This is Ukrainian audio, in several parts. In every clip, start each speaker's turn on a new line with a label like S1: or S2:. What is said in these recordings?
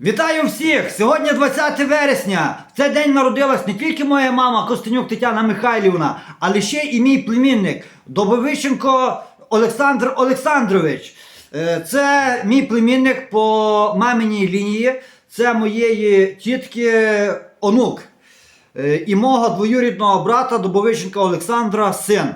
S1: Вітаю всіх! Сьогодні 20 вересня. В цей день народилась не тільки моя мама Костенюк Тетяна Михайлівна, але ще і мій племінник Добовищенко Олександр Олександрович. Е, Це мій племінник по маминій лінії. Це моєї тітки онук Е, і мого двоюрідного брата Добовищенка Олександра син.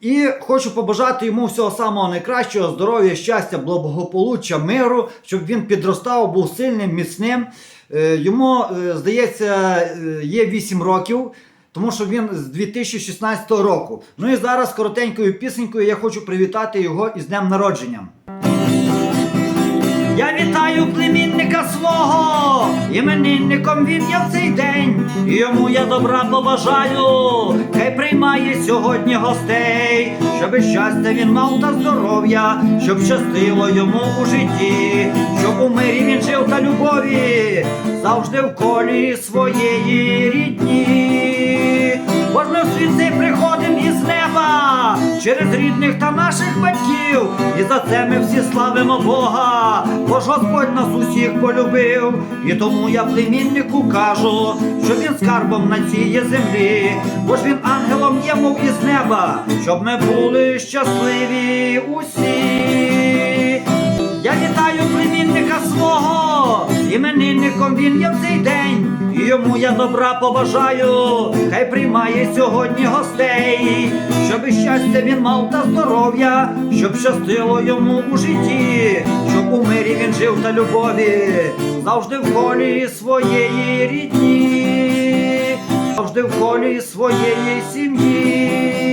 S1: І хочу побажати йому всього самого найкращого, здоров'я, щастя, благополуччя, миру, щоб він підростав, був сильним, міцним. Е, Йому, е, здається, е, є 8 років, тому що він з 2016 року. Ну і зараз коротенькою пісенькою я хочу привітати його із днем народження. Я вітаю племінника свого, іменинником він я в цей день, йому я добра побажаю, сьогодні гостей, щоб щастя він мав та здоров'я, щоб щастило йому у житті, щоб у мирі він жив та любові, завжди в колі своєї рідні. Бо ж ми в світ цей приходим із неба через рідних та і за це ми всі славимо Бога, бо ж Господь нас усіх полюбив, і тому я племіннику кажу, що він скарбом на цій землі, бо ж він ангелом є, мов із неба, щоб ми були щасливі усі. Я вітаю племінника свого, іменинником він є в цей день, йому я добра побажаю, хай приймає сьогодні гостей, щоб і щастя він мав та здоров'я, щоб щастило йому у житті, щоб у мирі він жив та любові, завжди в колі своєї рідні, завжди в колі своєї сім'ї.